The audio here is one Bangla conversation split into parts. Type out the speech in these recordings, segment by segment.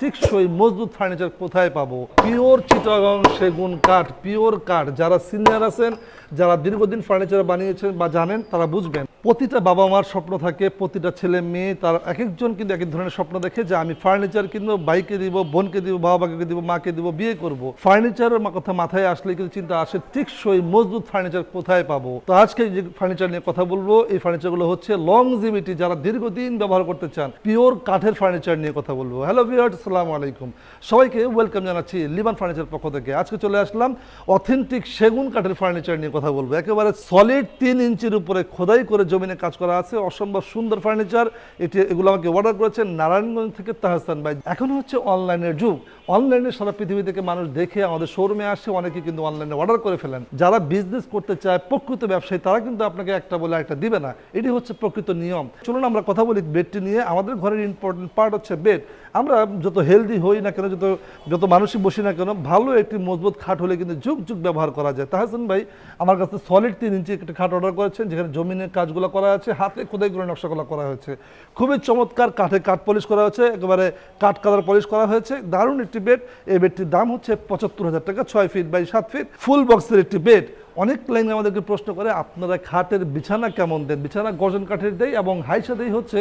টেকসই মজবুত ফার্নিচার কোথায় পাবো? পিওর চিটাগং সেগুন কাঠ পিওর কাঠ। যারা সিনিয়র আছেন, যারা দীর্ঘদিন ফার্নিচার বানিয়েছেন বা জানেন, তারা বুঝবেন। প্রতিটা বাবা মার স্বপ্ন থাকে, প্রতিটা ছেলে মেয়ে তার এক একজন কিন্তু এক এক ধরনের স্বপ্ন দেখে যে আমি ফার্নিচার কিনবো, বাইকে দিব, বোনকে দিব বাবা বাবাকে দিব, মাকে দিব, বিয়ে করব। ফার্নিচারের কথা মাথায় আসলে কিন্তু চিন্তা আসে টেকসই মজবুত ফার্নিচার কোথায় পাবো? তো আজকে যে ফার্নিচার নিয়ে কথা বলব, এই ফার্নিচারগুলো হচ্ছে লংজিভিটি যারা দীর্ঘদিন ব্যবহার করতে চান পিওর কাঠের ফার্নিচার নিয়ে কথা বলব। হ্যালো ভিউয়ার্স সালাম আলাইকুম। সবাইকে ওয়েলকাম জানাচ্ছি লিবান ফার্নিচার পক্ষ থেকে। আজকে চলে আসলাম অথেন্টিক সেগুন কাঠের ফার্নিচার নিয়ে কথা বলব। একেবারে সলিড তিন ইঞ্চির উপরে খোদাই করে জমিনে কাজ করা আছে, অসম্ভব সুন্দর ফার্নিচার এটি, এগুলো আমাকে অর্ডার করেছেন নারায়ণগঞ্জ থেকে তাহসান ভাই। এখন হচ্ছে অনলাইনের যুগ। অনলাইনে সারা পৃথিবী থেকে মানুষ দেখে আমাদের শোরুমে আসে, অনেকে কিন্তু অনলাইনে অর্ডার করে ফেলেন। যারা বিজনেস করতে চায়, প্রকৃত ব্যবসায়ী, তারা কিন্তু আপনাকে একটা বলে একটা দিবে না। এটি হচ্ছে প্রকৃত নিয়ম। চলুন আমরা কথা বলি বেডটি নিয়ে। আমাদের ঘরের ইম্পর্টেন্ট পার্ট হচ্ছে বেড আমরা যত হেলদি হই না কেন, যত যত মানুষই বসি না কেন, ভালো একটি মজবুত খাট হলে কিন্তু যুগ যুগ ব্যবহার করা যায়। তাহসান ভাই আমার কাছে সলিড তিন ইঞ্চি একটা খাট অর্ডার করেছেন, যেখানে জমিনের কাজগুলো করা আছে হাতে খোদাই করে নকশাগুলো করা হয়েছে। খুবই চমৎকার কাঠে কাঠ পলিশ করা হয়েছে, একেবারে কাঠ কালার পলিশ করা হয়েছে। দারুণ একটি বেড, এই বেডটির দাম হচ্ছে পঁচাত্তর হাজার টাকা, ছয় ফিট বাই সাত ফিট, ফুল বক্সের একটি বেড। অনেক লাইনে আমাদেরকে প্রশ্ন করে, আপনারা খাটের বিছানা কেমন দেন? বিছানা গজন কাঠের দেয় এবং হাইসা দেই হচ্ছে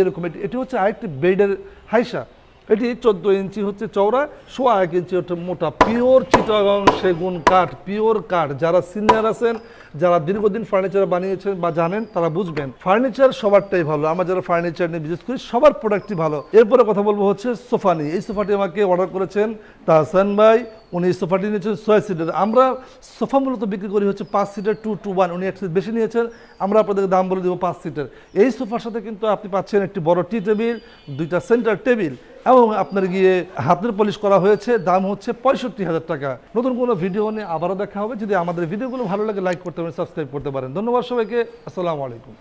এরকম এটি হচ্ছে আরেকটি বেডের হাইসা। এটি চোদ্দ ইঞ্চি হচ্ছে চওড়া, সোয়া এক ইঞ্চি হচ্ছে মোটা। পিওর চিটাগং সেগুন কাঠ, পিওর কাঠ। যারা সিনিয়র আছেন, যারা দীর্ঘদিন ফার্নিচার বানিয়েছেন বা জানেন, তারা বুঝবেন। ফার্নিচার সবারটাই ভালো। আমরা যারা ফার্নিচার নিয়ে বিশেষ করি সবার প্রোডাক্টই ভালো। এরপরে কথা বলব হচ্ছে সোফা নিয়ে। এই সোফাটি আমাকে অর্ডার করেছেন তাহসান ভাই। উনি সোফাটি নিয়েছেন ছয় সিটের আমরা সোফা মূলত বিক্রি করি হচ্ছে পাঁচ সিটের টু টু ওয়ান উনি একটু বেশি নিয়েছেন। আমরা আপনাদেরকে দাম বলে দেবো পাঁচ সিটের এই সোফার সাথে কিন্তু আপনি পাচ্ছেন একটি বড় টি টেবিল, দুইটা সেন্টার টেবিল। এবং আপনার গিয়ে হাতের পলিশ করা হয়েছে, দাম হচ্ছে পঁয়ষট্টি হাজার টাকা। নতুন কোনো ভিডিও নিয়ে আবারও দেখা হবে। যদি আমাদের ভিডিওগুলো ভালো লাগে লাইক করতে পারেন সাবস্ক্রাইব করতে পারেন। ধন্যবাদ সবাইকে। আসসালামু আলাইকুম।